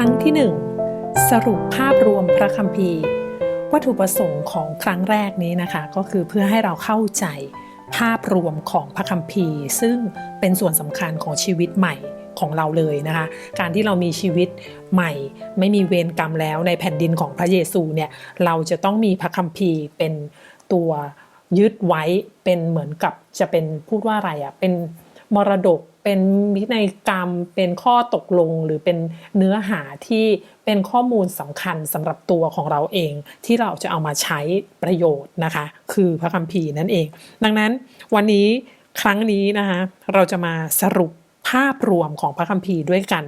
รั้งที่หนึ่งสรุปภาพรวมพระคัมภีร์ วัตถุประสงค์ของครั้งแรกนี้นะคะ ก็คือเพื่อให้เราเข้าใจภาพรวมของพระคัมภีร์ ซึ่งเป็นส่วนสำคัญของชีวิตใหม่ของเราเลยนะคะ การที่เรามีชีวิตใหม่ ไม่มีเวรกรรมแล้วในแผ่นดินของพระเยซูเนี่ยเราจะต้องมีพระคัมภีร์เป็นตัวยึดไว้เป็นเหมือนกับจะเป็นพูดว่าอะไรอะ่ะเป็นมรดก เป็นวินัยกรรม เป็นข้อตกลงหรือเป็นเนื้อหาที่เป็นข้อมูลสำคัญสำหรับตัวของเราเอง ที่เราจะเอามาใช้ประโยชน์นะคะ คือพระคัมภีร์นั่นเอง ดังนั้นวันนี้ครั้งนี้นะคะเราจะมาสรุปภาพรวมของพระคัมภีร์ด้วยกัน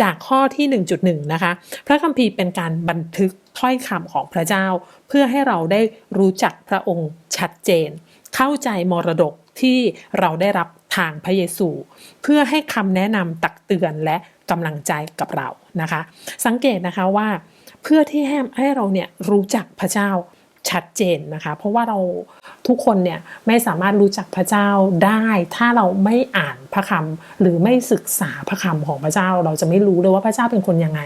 จากข้อที่ 1.1 นะคะ พระคัมภีร์เป็นการบันทึกถ้อยคำของพระเจ้า เพื่อให้เราได้รู้จักพระองค์ชัดเจน เข้าใจมรดกที่เราได้รับ ทางพระเยซู เพื่อให้คำแนะนำตักเตือนและกำลังใจกับเรานะคะ สังเกตนะคะว่า เพื่อที่ให้ให้เราเนี่ยรู้จักพระเจ้า ชัดเจนนะคะ เพราะว่าเราทุกคนเนี่ยไม่สามารถรู้จักพระเจ้าได้ ถ้าเราไม่อ่านพระคำหรือไม่ศึกษาพระคำของพระเจ้า เราจะไม่รู้เลยว่าพระเจ้าเป็นคนยังไง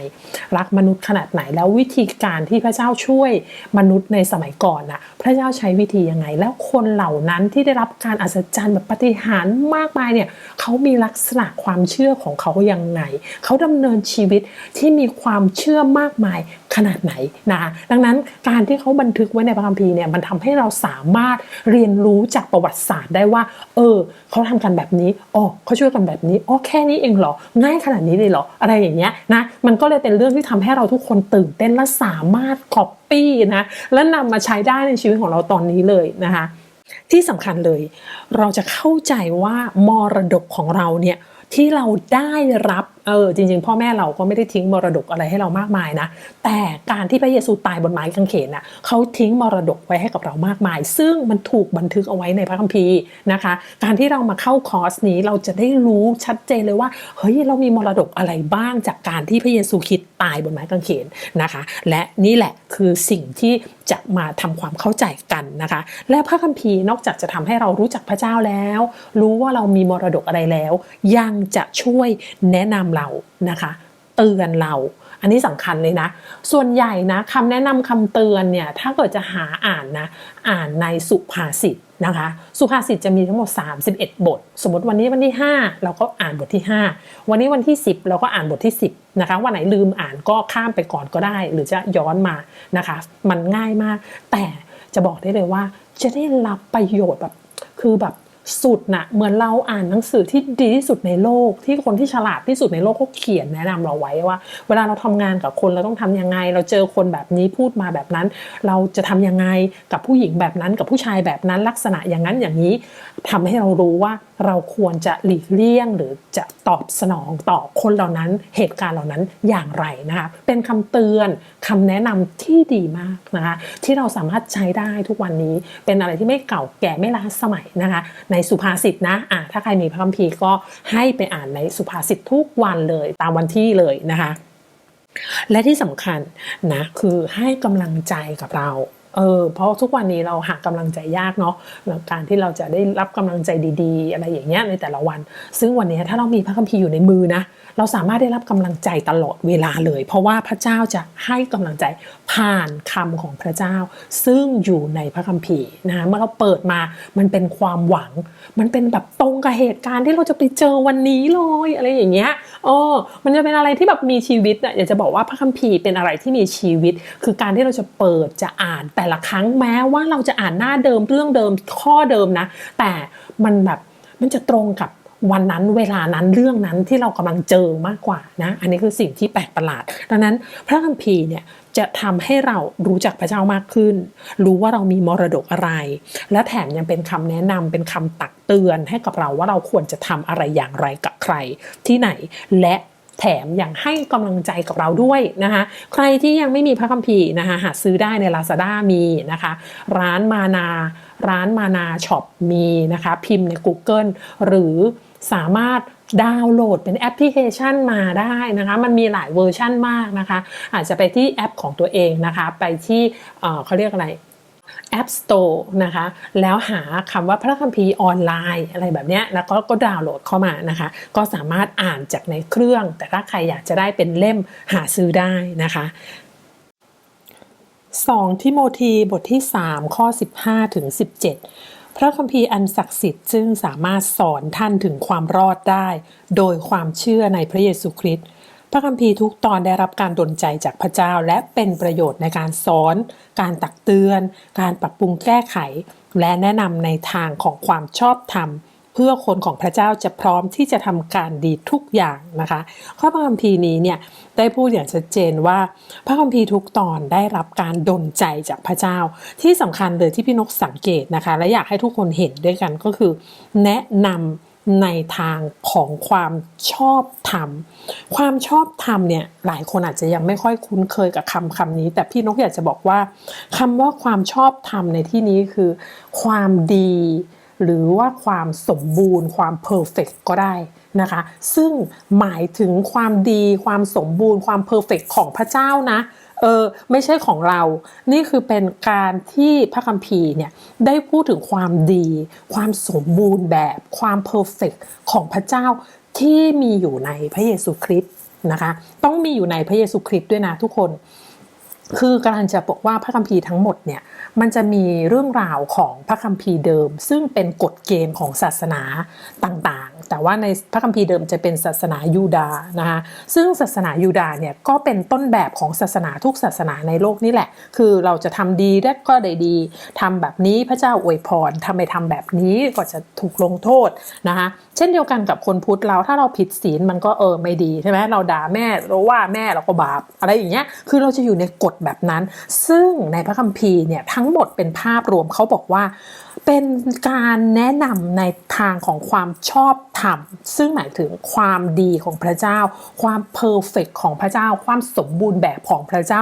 รักมนุษย์ขนาดไหนแล้ววิธีการที่พระเจ้าช่วยมนุษย์ในสมัยก่อนน่ะพระเจ้าใช้วิธียังไง แล้วคนเหล่านั้นที่ได้รับการอัศจรรย์แบบปฏิหารมากมายเนี่ยเขามีลักษณะความเชื่อของเขายังไงเขาดำเนินชีวิตที่มีความเชื่อมากมาย ขนาดไหนนะคะดังนั้นการที่เขาบันทึกไว้ในพระคัมภีร์เนี่ยมันทำให้เราสามารถเรียนรู้จากประวัติศาสตร์ได้ว่า เออเขาทำกันแบบนี้อ๋อเขาช่วยกันแบบนี้อ๋อแค่นี้เองเหรอง่ายขนาดนี้เลยเหรออะไรอย่างเงี้ยนะมันก็เลยเป็นเรื่องที่ทำให้เราทุกคนตื่นเต้นและสามารถก๊อปปี้นะและนำมาใช้ได้ในชีวิตของเราตอนนี้เลยนะคะที่สำคัญเลย เราจะเข้าใจว่ามรดกของเราเนี่ยที่เราได้รับเออจริง ๆ พ่อแม่เราก็ไม่ได้ทิ้งมรดกอะไรให้เรามากมายนะ แต่การที่พระเยซูตายบนไม้กางเขนน่ะเขาทิ้งมรดกไว้ให้กับเรามากมาย ซึ่งมันถูกบันทึกเอาไว้ในพระคัมภีร์นะคะ การที่เรามาเข้าคอร์สนี้เราจะได้รู้ชัดเจนเลยว่าเฮ้ยเรามีมรดกอะไรบ้างจากการที่พระเยซูคิดตายบนไม้กางเขนนะคะ และนี่แหละคือสิ่งที่จะมาทำความเข้าใจกันนะคะ และพระคัมภีร์นอกจากจะทำให้เรารู้จักพระเจ้าแล้ว รู้ว่าเรามีมรดกอะไรแล้ว ยังจะช่วยแนะนำเรานะคะเตือนเราอันนี้สำคัญเลยนะ ส่วนใหญ่นะคำแนะนำคำเตือนเนี่ยถ้าเกิดจะหาอ่านนะอ่านในสุภาษิตนะคะ สุภาษิตจะมีทั้งหมด 31 บท สมมติวันนี้วันที่ 5 เราก็อ่านบทที่ 5 วันนี้วันที่ 10 เราก็อ่านบทที่ 10นะคะวันไหนลืมอ่านก็ข้ามไปก่อนก็ได้ หรือจะย้อนมานะคะ มันง่ายมาก แต่จะบอกได้เลยว่าจะได้รับประโยชน์แบบคือแบบ สุดนะเหมือนเราอ่านหนังสือที่ดีที่สุดในโลก ที่คนที่ฉลาดที่สุดในโลกเขาเขียนแนะนำเราไว้ว่า เวลาเราทำงานกับคนเราต้องทำยังไง เราเจอคนแบบนี้พูดมาแบบนั้น เราจะทำยังไงกับผู้หญิงแบบนั้นกับผู้ชายแบบนั้นลักษณะอย่างนั้นอย่างนี้ทำให้เรารู้ว่าเราควรจะหลีกเลี่ยง หรือจะตอบสนองต่อคนเหล่านั้นเหตุการณ์เหล่านั้นอย่างไรนะคะเป็นคำเตือนคำแนะนำที่ดีมากนะคะที่เราสามารถใช้ได้ทุกวันนี้เป็นอะไรที่ไม่เก่าแก่ไม่ล้าสมัยนะคะในสุภาษิตนะอะถ้าใครมีพระคัมภีร์ก็ให้ไปอ่านในสุภาษิตทุกวันเลยตามวันที่เลยนะคะ และที่สำคัญนะคือให้กำลังใจกับเราเออเพราะทุกวันนี้เราหากำลังใจยากเนาะการที่เราจะได้รับกำลังใจดี ๆ อะไรอย่างเงี้ยในแต่ละวัน ซึ่งวันนี้ถ้าเรามีพระคัมภีร์อยู่ในมือนะเราสามารถได้รับกำลังใจตลอดเวลาเลย เพราะว่าพระเจ้าจะให้กำลังใจผ่านคำของพระเจ้า ซึ่งอยู่ในพระคัมภีร์นะคะเมื่อเราเปิดมามันเป็นความหวัง มันเป็นแบบตรงกับเหตุการณ์ที่เราจะไปเจอวันนี้เลยอะไรอย่างเงี้ยเออมันจะเป็นอะไรที่แบบมีชีวิตอะอยากจะบอกว่าพระคัมภีร์เป็นอะไรที่มีชีวิต คือการที่เราจะเปิดจะอ่านแต่ละครั้งแม้ว่าเราจะอ่านหน้าเดิมเรื่องเดิมข้อเดิมนะ แต่มันแบบมันจะตรงกับ วันนั้นเวลานั้นเรื่องนั้นที่เรากำลังเจอมากกว่านะอันนี้คือสิ่งที่แปลกประหลาด ดังนั้นพระคัมภีร์เนี่ยจะทำให้เรารู้จักพระเจ้ามากขึ้น รู้ว่าเรามีมรดกอะไร และแถมยังเป็นคำแนะนำเป็นคำตักเตือนให้กับเราว่าเราควรจะทำอะไรอย่างไรกับใครที่ไหนและแถมยังให้กำลังใจกับเราด้วยนะคะใครที่ยังไม่มีพระคัมภีร์นะคะหาซื้อได้ใน Lazada มีนะคะ ร้านมานา ร้านมานาช็อปมีนะคะ พิมพ์ใน Google หรือ สามารถดาวน์โหลดเป็นแอปพลิเคชันมาได้นะคะ มันมีหลายเวอร์ชั่นมากนะคะ อาจจะไปที่แอปของตัวเองนะคะ ไปที่เขาเรียกอะไร App Store นะคะ แล้วหาคำว่าพระคัมภีร์ออนไลน์อะไรแบบนี้แล้วก็ก็ดาวน์โหลดเข้ามานะคะ ก็สามารถอ่านจากในเครื่อง แต่ถ้าใครอยากจะได้เป็นเล่มหาซื้อได้นะคะ2ทิโมธีบทที่ 3 ข้อ 15ถึง17 พระคัมภีร์อันศักดิ์สิทธิ์ซึ่งสามารถสอนท่านถึงความรอดได้ โดยความเชื่อในพระเยซูคริสต์พระคัมภีร์ทุกตอนได้รับการดลใจจากพระเจ้าและเป็นประโยชน์ในการสอน การตักเตือน การปรับปรุงแก้ไข และแนะนำในทางของความชอบธรรม เพื่อคนของพระเจ้าจะพร้อมที่จะทำการดีทุกอย่างนะคะ ข้อพระคัมภีร์นี้เนี่ยได้พูดอย่างชัดเจนว่าพระคัมภีร์ทุกตอนได้รับการดลใจจากพระเจ้า ที่สำคัญเลยที่พี่นกสังเกตนะคะ และอยากให้ทุกคนเห็นด้วยกันก็คือ แนะนำในทางของความชอบธรรม ความชอบธรรมเนี่ยหลายคนอาจจะยังไม่ค่อยคุ้นเคยกับคำคำนี้ แต่พี่นกอยากจะบอกว่าคำว่าความชอบธรรมในที่นี้คือ ความดี หรือว่าความสมบูรณ์ ความเพอร์เฟกก็ได้นะคะ ซึ่งหมายถึงความดีความสมบูรณ์ ความเพอร์เฟกของพระเจ้านะเออไม่ใช่ของเรา นี่คือเป็นการที่พระคัมภีร์เนี่ยได้พูดถึงความดี ความสมบูรณ์แบบ ความเพอร์เฟกของพระเจ้าที่มีอยู่ในพระเยซูคริสต์นะคะ ต้องมีอยู่ในพระเยซูคริสต์ด้วยนะทุกคน คือการจะบอกว่าพระคัมภีร์ทั้งหมดเนี่ยมันจะมีเรื่องราวของพระคัมภีร์เดิม ซึ่งเป็นกฎเกณฑ์ของศาสนาต่างๆ แต่ว่าในพระคัมภีร์เดิมจะเป็นศาสนายูดาห์นะคะซึ่งศาสนายูดาห์เนี่ยก็เป็นต้นแบบของศาสนาทุกศาสนาในโลกนี่แหละ คือเราจะทำดีได้ก็ได้ดีทำแบบนี้พระเจ้าอวยพรทำไมทำแบบนี้ก็จะถูกลงโทษนะคะเช่นเดียวกันกับคนพุทธเราถ้าเราผิดศีลมันก็เออไม่ดีใช่ไหมเราด่าแม่เราว่าแม่เราก็บาปอะไรอย่างเงี้ยคือเราจะอยู่ในกฎแบบนั้น ซึ่งในพระคัมภีร์เนี่ยทั้งหมดเป็นภาพรวมเขาบอกว่า เป็นการแนะนำในทางของความชอบธรรม ซึ่งหมายถึงความดีของพระเจ้า ความเพอร์เฟกของพระเจ้า ความสมบูรณ์แบบของพระเจ้า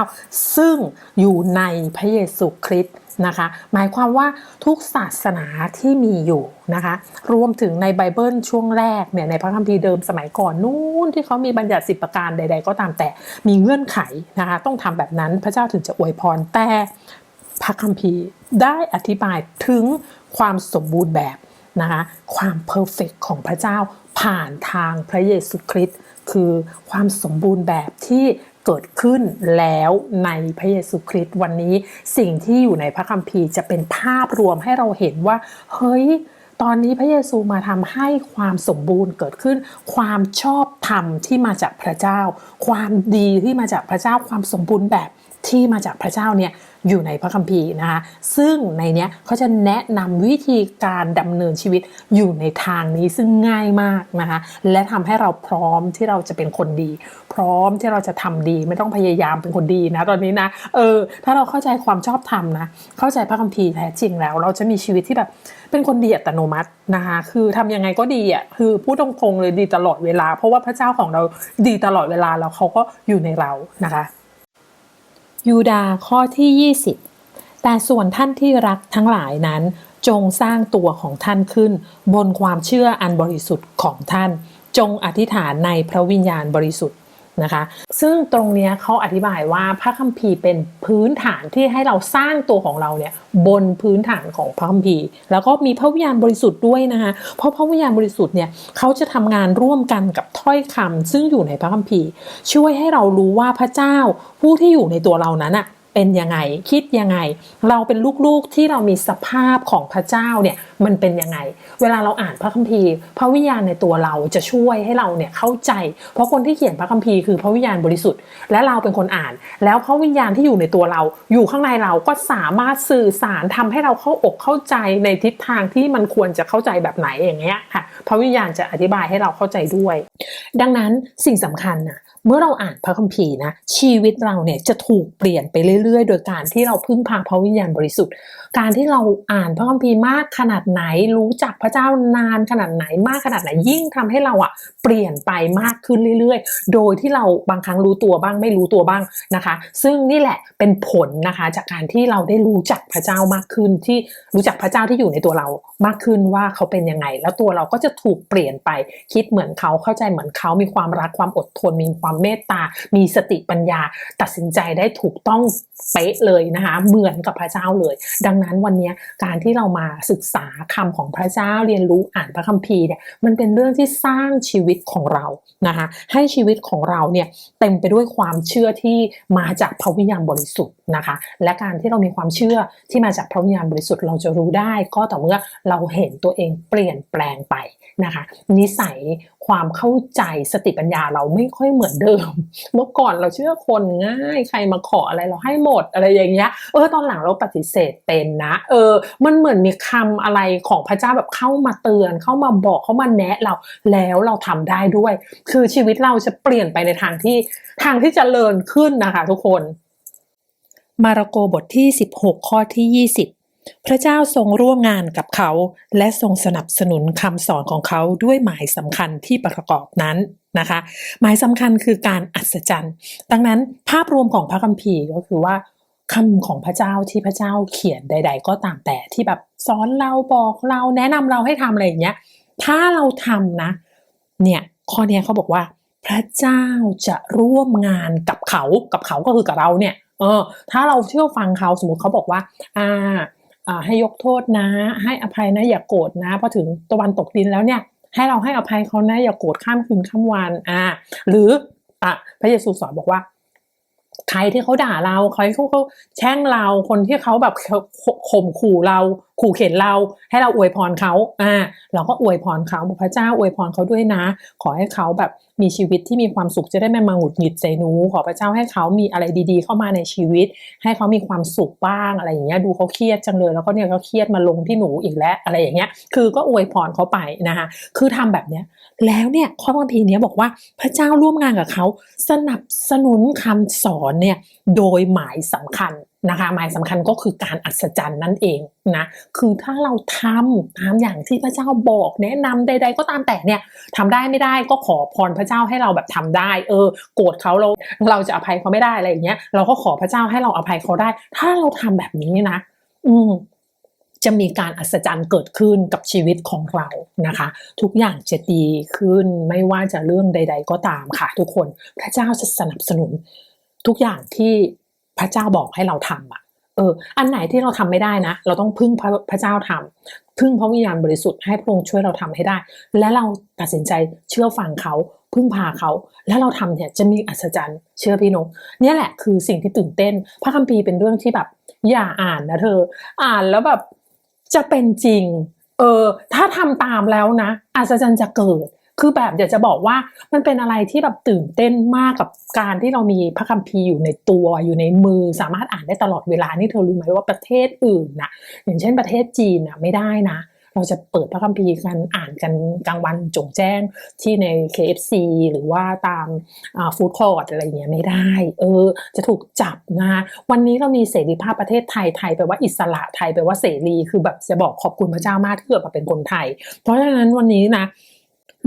ซึ่งอยู่ในพระเยซูคริสต์นะคะ หมายความว่าทุกศาสนาที่มีอยู่นะคะ รวมถึงในไบเบิลช่วงแรกเนี่ยในพระคัมภีร์เดิมสมัยก่อนนู้นที่เขามีบัญญัติสิบประการใด ๆ ก็ตามแต่มีเงื่อนไขนะคะ ต้องทำแบบนั้นพระเจ้าถึงจะอวยพรแต่พระคัมภีร์ได้อธิบายถึง ความสมบูรณ์แบบนะคะความเพอร์เฟกของพระเจ้าผ่านทางพระเยซูคริสต์คือความสมบูรณ์แบบที่เกิดขึ้นแล้วในพระเยซูคริสต์วันนี้สิ่งที่อยู่ในพระคัมภีร์จะเป็นภาพรวมให้เราเห็นว่า เฮ้ย ตอนนี้พระเยซูมาทำให้ความสมบูรณ์เกิดขึ้น ความชอบธรรมที่มาจากพระเจ้า ความดีที่มาจากพระเจ้าความสมบูรณ์แบบ ที่มาจากพระเจ้าเนี่ยอยู่ในพระคัมภีร์นะคะซึ่งในเนี้ยเขาจะแนะนำวิธีการดำเนินชีวิตอยู่ในทางนี้ซึ่งง่ายมากนะคะและทำให้เราพร้อมที่เราจะเป็นคนดี พร้อมที่เราจะทำดีไม่ต้องพยายามเป็นคนดีนะตอนนี้นะเออถ้าเราเข้าใจความชอบธรรมนะเข้าใจพระคัมภีร์แท้จริงแล้ว เราจะมีชีวิตที่แบบเป็นคนดีอัตโนมัตินะคะคือทำยังไงก็ดีอะคือพูดตรงๆเลยดีตลอดเวลา เพราะว่าพระเจ้าของเราดีตลอดเวลาแล้วเขาก็อยู่ในเรานะคะ ยูดาข้อที่ 20 แต่ส่วนท่านที่รักทั้งหลายนั้น จงสร้างตัวของท่านขึ้น บนความเชื่ออันบริสุทธิ์ของท่าน จงอธิษฐานในพระวิญญาณบริสุทธิ์ นะคะ ซึ่งตรงนี้เขาอธิบายว่าพระคัมภีร์เป็นพื้นฐานที่ให้เราสร้างตัวของเราเนี่ยบนพื้นฐานของพระคัมภีร์ แล้วก็มีพระวิญญาณบริสุทธิ์ด้วยนะคะ เพราะพระวิญญาณบริสุทธิ์เนี่ยเขาจะทำงานร่วมกันกับถ้อยคำซึ่งอยู่ในพระคัมภีร์ ช่วยให้เรารู้ว่าพระเจ้าผู้ที่อยู่ในตัวเรานั้นอะ เป็นยังไง คิดยังไง เราเป็นลูกๆที่เรามีสภาพของพระเจ้าเนี่ยมันเป็นยังไง เวลาเราอ่านพระคัมภีร์ พระวิญญาณในตัวเราจะช่วยให้เราเนี่ยเข้าใจ เพราะคนที่เขียนพระคัมภีร์คือพระวิญญาณบริสุทธิ์ และเราเป็นคนอ่าน แล้วพระวิญญาณที่อยู่ในตัวเรา อยู่ข้างในเราก็สามารถสื่อสารทำให้เราเข้าอกเข้าใจในทิศทางที่มันควรจะเข้าใจแบบไหนอย่างเงี้ยค่ะ พระวิญญาณจะอธิบายให้เราเข้าใจด้วย ดังนั้นสิ่งสำคัญนะเมื่อเราอ่านพระคัมภีร์นะชีวิตเราเนี่ยจะถูกเปลี่ยนไปเรื่อย ๆ โดยการที่เราพึ่งพาพระวิญญาณบริสุทธิ์ การที่เราอ่านพระคัมภีร์มากขนาดไหน รู้จักพระเจ้านานขนาดไหนมากขนาดไหนยิ่งทำให้เราอะเปลี่ยนไปมากขึ้นเรื่อย ๆ โดยที่เราบางครั้งรู้ตัวบ้างไม่รู้ตัวบ้างนะคะ ซึ่งนี่แหละเป็นผลนะคะจากการที่เราได้รู้จักพระเจ้ามากขึ้นที่รู้จักพระเจ้าที่อยู่ในตัวเรา มากขึ้นว่าเขาเป็นยังไง แล้วตัวเราก็จะถูกเปลี่ยนไป คิดเหมือนเขาเข้าใจเหมือนเขามีความรักความอดทน มีความเมตตา มีสติปัญญา ตัดสินใจได้ถูกต้องเป๊ะเลยนะคะเหมือนกับพระเจ้าเลย ดังนั้นวันนี้การที่เรามาศึกษาคำของพระเจ้าเรียนรู้อ่านพระคัมภีร์เนี่ยมันเป็นเรื่องที่สร้างชีวิตของเรานะคะให้ชีวิตของเราเนี่ยเต็มไปด้วยความเชื่อที่มาจากพระวิญญาณบริสุทธิ์นะคะและการที่เรามีความเชื่อที่มาจากพระวิญญาณบริสุทธิ์เราจะรู้ได้ก็ต่อเมื่อเราเห็นตัวเองเปลี่ยนแปลงไปนะคะ นิสัยความเข้าใจสติปัญญาเราไม่ค่อยเหมือนเดิม เมื่อก่อนเราเชื่อคนง่าย ใครมาขออะไรเราให้หมดอะไรอย่างเงี้ยเออตอนหลังเราปฏิเสธเป็นนะเออ มันเหมือนมีคำอะไรของพระเจ้าแบบเข้ามาเตือนเข้ามาบอกเข้ามาแนะเราแล้วเราทำได้ด้วย คือชีวิตเราจะเปลี่ยนไปในทางที่ทางที่จเจริญขึ้นนะคะ ทุกคน มาระโกบทที่ 16 ข้อที่ 20 พระเจ้าทรงร่วมงานกับเขา และทรงสนับสนุนคำสอนของเขาด้วยหมายสำคัญที่ประกอบนั้นนะคะ หมายสำคัญคือการอัศจรรย์ ดังนั้นภาพรวมของพระคัมภีร์ก็คือว่าคำของพระเจ้าที่พระเจ้าเขียนใด ๆ ก็ตามแต่ที่แบบสอนเราบอกเราแนะนำเราให้ทำอะไรอย่างเงี้ย ถ้าเราทำนะ เนี่ยข้อนี้เขาบอกว่า พระเจ้าจะร่วมงานกับเขากับเขาก็คือกับเราเนี่ย เออ ถ้าเราเชื่อฟังเขาสมมติเขาบอกว่า อ่า ให้ยกโทษนะ ให้อภัยนะอย่าโกรธนะพอถึงตะวันตกดินแล้วเนี่ยให้เราให้อภัยเขานะอย่าโกรธข้ามคืนข้ามวันอ่าหรืออะพระเยซูสอนบอกว่า ใครที่เขาด่าเราใครที่เขาเขาแช่งเราคนที่เขาแบบข่มขู่เรา ขู่เข็นเราให้เราอวยพรเขาอ่าเราก็อวยพรเขาบอกพระเจ้าอวยพรเขาด้วยนะ ขอให้เขาแบบมีชีวิตที่มีความสุขจะได้ไม่มาหงุดหงิดใจหนูขอพระเจ้าให้เขามีอะไรดีๆ เข้ามาในชีวิต ให้เขามีความสุขบ้างอะไรอย่างเงี้ยดูเขาเครียดจังเลยแล้วก็เนี่ยเขาเครียดมาลงที่หนูอีกแล้วอะไรอย่างเงี้ยคือก็อวยพรเขาไปนะคะคือทำแบบเนี้ยแล้วเนี่ยข้อพระคัมภีเนี้ยบอกว่าพระเจ้าร่วมงานกับเขาสนับสนุนคำสอนเนี่ยโดยหมายสำคัญ นะคะหมายสำคัญก็คือการอัศจรรย์นั่นเองนะคือถ้าเราทำตามอย่างที่พระเจ้าบอกแนะนำใด ๆ ก็ตามแต่เนี่ยทำได้ไม่ได้ก็ขอพรพระเจ้าให้เราแบบทำได้ เออ โกรธเขาเราเราจะอภัยเขาไม่ได้อะไรอย่างเงี้ยเราก็ขอพระเจ้าให้เราอภัยเขาได้ ถ้าเราทำแบบนี้นะ อืมจะมีการอัศจรรย์เกิดขึ้นกับชีวิตของเรานะคะ ทุกอย่างจะดีขึ้นไม่ว่าจะเรื่องใด ๆ ก็ตามค่ะ ทุกคนพระเจ้าจะสนับสนุนทุกอย่างที่ พระเจ้าบอกให้เราทำอะเอออันไหนที่เราทำไม่ได้นะ เราต้องพึ่งพระพระเจ้าทำพึ่งพระวิญญาณบริสุทธิ์ให้พระองค์ช่วยเราทำให้ได้ และเราตัดสินใจเชื่อฟังเขาพึ่งพาเขาแล้วเราทำเนี่ยจะมีอัศจรรย์เชื่อพี่นกเนี่ยแหละคือสิ่งที่ตื่นเต้น พระคัมภีร์เป็นเรื่องที่แบบ อย่าอ่านนะเธอ อ่านแล้วแบบจะเป็นจริง เออ ถ้าทำตามแล้วนะอัศจรรย์จะเกิด คือแบบอยากจะบอกว่ามันเป็นอะไรที่แบบตื่นเต้นมากกับการที่เรามีพระคัมภีร์อยู่ในตัวอยู่ในมือสามารถอ่านได้ตลอดเวลานี่เธอรู้ไหมว่าประเทศอื่นนะอย่างเช่นประเทศจีนนะไม่ได้นะเราจะเปิดพระคัมภีร์กันอ่านกันกลางวันจงแจ้งที่ใน KFC หรือว่าตามฟู้ดคอร์ดอะไรเงี้ยไม่ได้ เออ จะถูกจับนะวันนี้เรามีเสรีภาพประเทศไทยไทยแปลว่าอิสระไทยแปลว่าเสรีคือแบบจะบอกขอบคุณพระเจ้ามากที่เกิดมาเป็นคนไทย เพราะฉะนั้นวันนี้นะ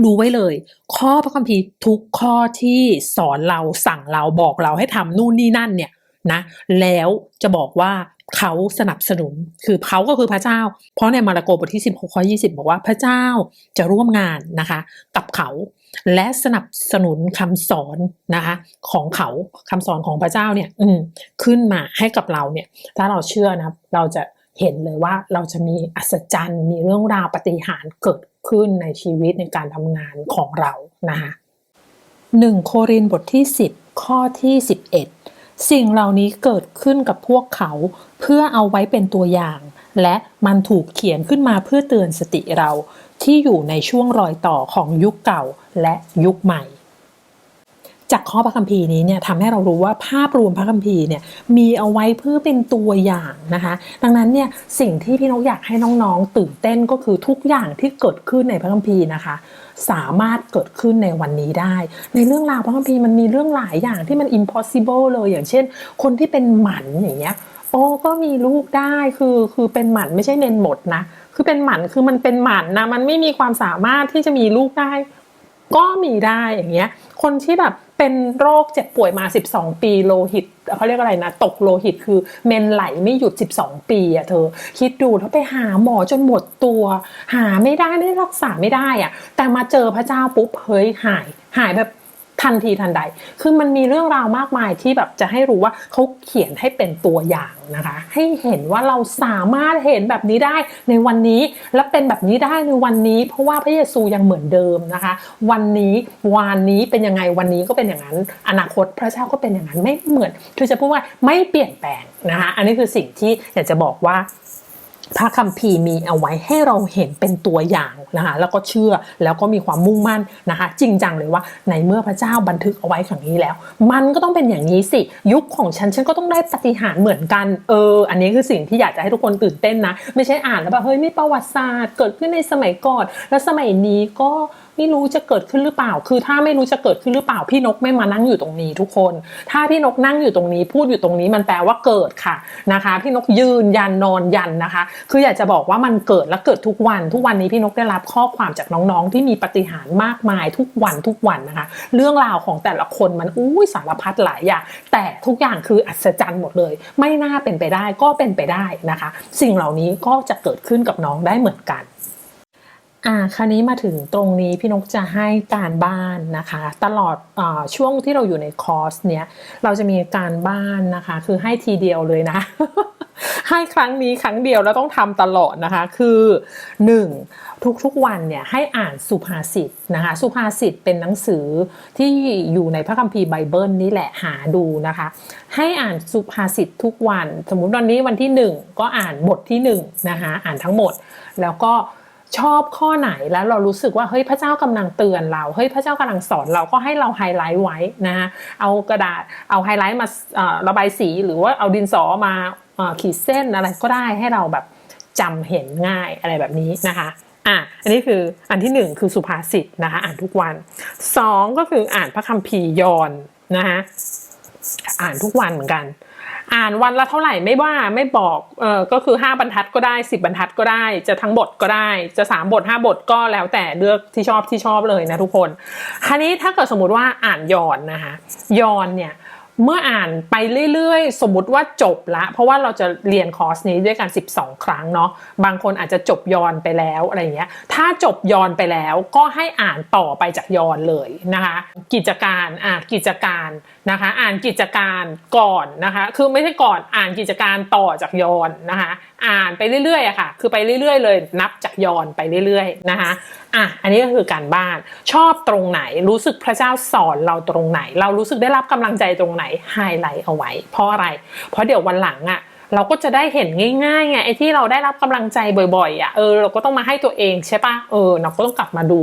รู้ไว้เลย ข้อพระคัมภีร์ทุกข้อที่สอนเราสั่งเราบอกเราให้ทำนู่นนี่นั่นเนี่ยนะแล้วจะบอกว่าเขาสนับสนุนคือเขาก็คือพระเจ้า เพราะในมาระโกบทที่ 16ข้อ20 บอกว่าพระเจ้าจะร่วมงานนะคะกับเขา และสนับสนุนคำสอนนะคะของเขาคำสอนของพระเจ้าเนี่ยอืขึ้นมาให้กับเราเนี่ยถ้าเราเชื่อนะเราจะเห็นเลยว่าเราจะมีอัศจรรย์ มีเรื่องราวปฏิหารเกิด ขึ้นในชีวิตในการทำงานของเรานะคะหนึ่งโครินบทที่ 10 ข้อที่ 11 สิ่งเหล่านี้เกิดขึ้นกับพวกเขาเพื่อเอาไว้เป็นตัวอย่าง และมันถูกเขียนขึ้นมาเพื่อเตือนสติเราที่อยู่ในช่วงรอยต่อของยุคเก่าและยุคใหม่ จากข้อพระคัมภีร์นี้เนี่ยทำให้เรารู้ว่าภาพรวมพระคัมภีร์เนี่ยมีเอาไว้เพื่อเป็นตัวอย่างนะคะ ดังนั้นเนี่ยสิ่งที่พี่นกอยากให้น้องๆ ตื่นเต้นก็คือทุกอย่างที่เกิดขึ้นในพระคัมภีร์นะคะ สามารถเกิดขึ้นในวันนี้ได้ ในเรื่องราวพระคัมภีร์มันมีเรื่องหลายอย่างที่มัน impossible เลยอย่างเช่น คนที่เป็นหมันอย่างเงี้ยโอ้ก็มีลูกได้คือคือเป็นหมันไม่ใช่เมนหมดนะคือเป็นหมันคือมันเป็นหมันนะมันไม่มีความสามารถที่จะมีลูกได้ก็มีได้อย่างเงี้ย คนที่แบบเป็นโรคเจ็บป่วยมา 12 ปีโลหิตเขาเรียกอะไรนะ ตกโลหิตคือเมนไหลไม่หยุด 12 ปีอะเธอ คิดดูแล้วไปหาหมอจนหมดตัว หาไม่ได้ไม่ได้รักษาไม่ได้อะแต่มาเจอพระเจ้าปุ๊บเฮ้ยหายหายแบบ ทันทีทันใด คือมันมีเรื่องราวมากมายที่แบบจะให้รู้ว่าเขาเขียนให้เป็นตัวอย่างนะคะ ให้เห็นว่าเราสามารถเห็นแบบนี้ได้ในวันนี้และเป็นแบบนี้ได้ในวันนี้ เพราะว่าพระเยซูยังเหมือนเดิมนะคะ วันนี้วันนี้เป็นยังไงวันนี้ก็เป็นอย่างนั้น อนาคตพระเจ้าก็เป็นอย่างนั้นไม่เหมือนคือจะพูดว่าไม่เปลี่ยนแปลงนะคะ อันนี้คือสิ่งที่อยากจะบอกว่า พระคัมภีร์มีเอาไว้ให้เราเห็นเป็นตัวอย่างนะคะแล้วก็เชื่อแล้วก็มีความมุ่งมั่นนะคะจริงจังเลยว่าในเมื่อพระเจ้าบันทึกเอาไว้อย่างนี้แล้ว มันก็ต้องเป็นอย่างนี้สิ ยุคของฉันฉันก็ต้องได้ปฏิหารเหมือนกันเออ อันนี้คือสิ่งที่อยากจะให้ทุกคนตื่นเต้นนะ ไม่ใช่อ่านแล้วแบบเฮ้ยนี่ประวัติศาสตร์ เกิดขึ้นในสมัยก่อน แล้วสมัยนี้ก็ ไม่รู้จะเกิดขึ้นหรือเปล่า คือถ้าไม่รู้จะเกิดขึ้นหรือเปล่าพี่นกไม่มานั่งอยู่ตรงนี้ทุกคน ถ้าพี่นกนั่งอยู่ตรงนี้ พูดอยู่ตรงนี้มันแปลว่าเกิดค่ะนะคะ พี่นกยืนยันนอนยันนะคะ คืออยากจะบอกว่ามันเกิดและเกิดทุกวัน ทุกวันนี้พี่นกได้รับข้อความจากน้องๆ ที่มีปฏิหารมากมายทุกวันทุกวันนะคะ เรื่องราวของแต่ละคนมันอุ้ยสารพัดหลายอย่างแต่ทุกอย่างคืออัศจรรย์หมดเลย ไม่น่าเป็นไปได้ก็เป็นไปได้นะคะ สิ่งเหล่านี้ก็จะเกิดขึ้นกับน้องได้เหมือนกัน อ่าคราวนี้มาถึงตรงนี้พี่นกจะให้การบ้านนะคะ ตลอดอช่วงที่เราอยู่ในคอร์สเนี้ยเราจะมีการบ้านนะคะ คือให้ทีเดียวเลยนะ ให้ครั้งนี้ครั้งเดียวแล้วต้องทำตลอดนะคะ คือ 1. ทุกๆวันเนี่ยให้อ่านสุภาษิตนะคะ สุภาษิตเป็นหนังสือที่อยู่ในพระคัมภีร์ไบเบิลนี่แหละหาดูนะคะ ให้อ่านสุภาษิตทุกวัน สมมุติวันนี้วันที่ 1 ก็อ่านบทที่1นะคะอ่านทั้งหมดแล้วก็ ชอบข้อไหนแล้วเรารู้สึกว่าเฮ้ยพระเจ้ากำลังเตือนเราเฮ้ยพระเจ้ากำลังสอนเราก็ให้เราไฮไลท์ไว้นะฮะเอากระดาษเอาไฮไลท์มาระบายสีหรือว่าเอาดินสอมาขีดเส้นอะไรก็ได้ให้เราแบบจำเห็นง่ายอะไรแบบนี้นะคะอะอันนี้คืออันที่หนึ่งคือสุภาษิตนะคะอ่านทุกวันสองก็คืออ่านพระคัมภีร์ยอนนะคะอ่านทุกวันเหมือนกัน อ่านวันละเท่าไหร่ไม่ว่าไม่บอกเออก็คือ 5 บรรทัดก็ได้ 10 บรรทัดก็ได้ จะทั้งบทก็ได้ จะ 3 บท 5 บทก็แล้วแต่เลือกที่ชอบที่ชอบเลยนะทุกคนคราวนี้ถ้าเกิดสมมติว่าอ่านย้อนนะคะย้อนเนี่ยเมื่ออ่านไปเรื่อยๆ สมมติว่าจบละ เพราะว่าเราจะเรียนคอร์สนี้ด้วยกัน 12 ครั้งเนาะบางคนอาจจะจบยอนไปแล้วอะไรเงี้ย ถ้าจบยอนไปแล้วก็ให้อ่านต่อไปจากยอนเลยนะคะ กิจการอ่ากิจการนะคะ อ่านกิจการก่อนนะคะ คือไม่ใช่ก่อนอ่านกิจการต่อจากยอนนะคะ อ่านไปเรื่อยๆอะค่ะ คือไปเรื่อยๆ เลยนับจากยอนไปเรื่อยๆนะคะอะอันนี้ก็คือการบ้านชอบตรงไหนรู้สึกพระเจ้าสอนเราตรงไหน เรารู้สึกได้รับกำลังใจตรงไหนไฮไลท์เอาไว้ เพราะอะไร เพราะเดี๋ยววันหลังอะ เราก็จะได้เห็นง่ายๆไงไอ้ที่เราได้รับกำลังใจบ่อยๆอะเออเราก็ต้องมาให้ตัวเองใช่ปะเออเราก็ต้องกลับมาดู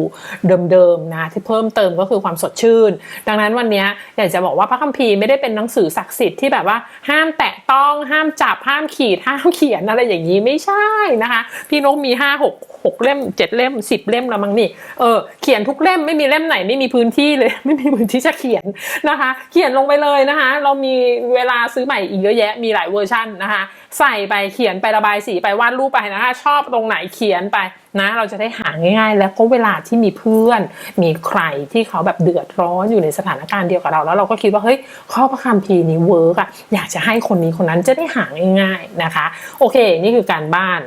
เดิมๆนะที่เพิ่มเติมก็คือความสดชื่น ดังนั้นวันนี้อยากจะบอกว่าพระคัมภีร์ไม่ได้เป็นหนังสือศักดิ์สิทธิ์ที่แบบว่าห้ามแตะต้องห้ามจับห้ามขีดห้ามเขียนอะไรอย่างนี้ไม่ใช่นะคะ พี่นกมีห้า หกเล่มเจ็ดเล่มสิบเล่มล้วมั้งนี่เออเขียนทุกเล่มไม่มีเล่มไหนไม่มีพื้นที่เลย ไม่มีพื้นที่จะเขียนนะคะ เขียนลงไปเลยนะคะ เรามีเวลาซื้อใหม่อีกเยอะแยะมีหลายเวอร์ชันนะคะ ใส่ไปเขียนไประบายสีไปวาดรูปไปนะคะชอบตรงไหนเขียนไปนะ เราจะได้หาง่ายๆ แล้วก็เวลาที่มีเพื่อน มีใครที่เขาแบบเดือดร้อนอยู่ในสถานการณ์เดียวกับเราแล้วเราก็คิดว่าเฮ้ยข้อพระคัมภีนี้เวิร์กอะอยากจะให้คนนี้คนนั้นจะได้หาง่ายๆนะคะ โอเค นี่คือการบ้าน